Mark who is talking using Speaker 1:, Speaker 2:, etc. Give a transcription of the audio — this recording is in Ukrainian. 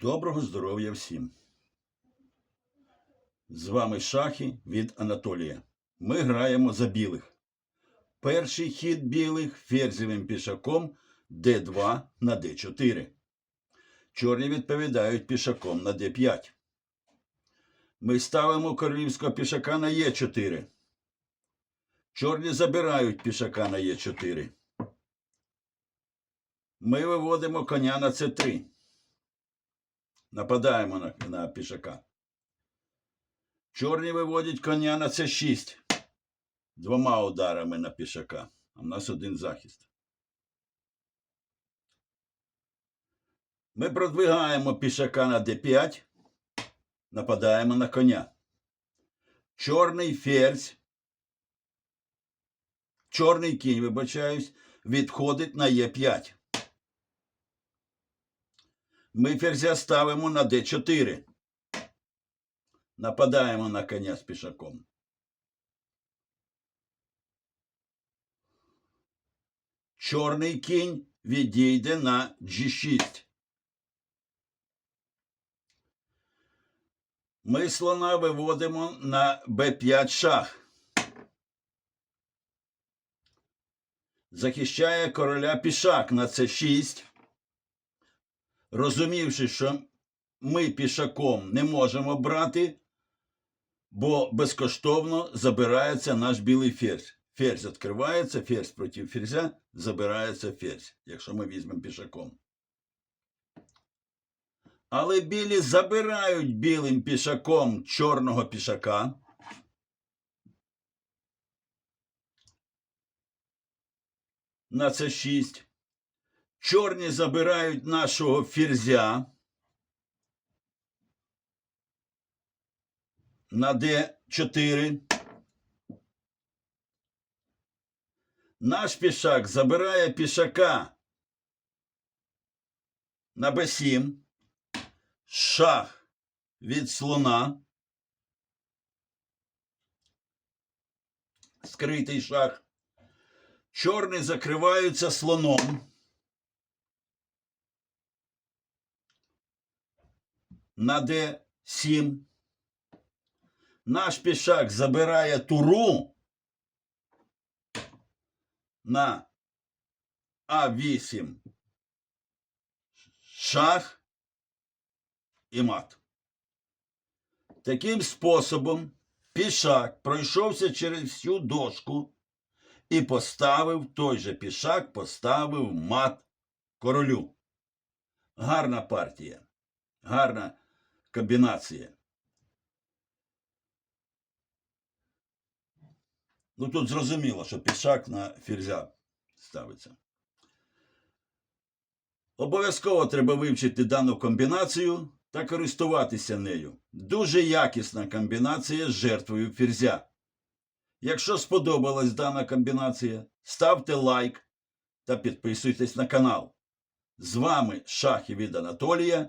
Speaker 1: Доброго здоров'я всім! З вами шахи від Анатолія. Ми граємо за білих. Перший хід білих ферзевим пішаком d2 на d4. Чорні відповідають пішаком на d5. Ми ставимо королівського пішака на e4. Чорні забирають пішака на e4. Ми виводимо коня на c3. Нападаємо на, на пішака. Чорні виводять коня на c6. Двома ударами на пішака. А в нас один захист. Ми продвигаємо пішака на d5. Нападаємо на коня. Чорний ферзь. Чорний кінь, вибачаюсь, відходить на Е5. Ми ферзя ставимо на d4. Нападаємо на коня з пішаком. Чорний кінь відійде на g6. Ми слона виводимо на b5 шах. Захищає короля пішак на c6 розумівши, що ми пішаком не можемо брати, бо безкоштовно забирається наш білий ферзь. Ферзь відкривається, ферзь проти ферзя, забирається ферзь, якщо ми візьмемо пішаком. Але білі забирають білим пішаком чорного пішака. На це 6. Чорні забирають нашого ферзя на d4. Наш пішак забирає пішака на b7. Шах від слона. Скритий шах. Чорні закриваються слоном. На d7. Наш пішак забирає туру на А8 шах і мат. Таким способом пішак пройшовся через всю дошку і поставив той же пішак, поставив мат королю. Гарна партія. Гарна комбінація. Ну тут зрозуміло, що пішак на ферзя ставиться. Обов'язково треба вивчити дану комбінацію та користуватися нею. Дуже якісна комбінація з жертвою ферзя. Якщо сподобалась дана комбінація, ставте лайк та підписуйтесь на канал. З вами Шахи від Анатолія.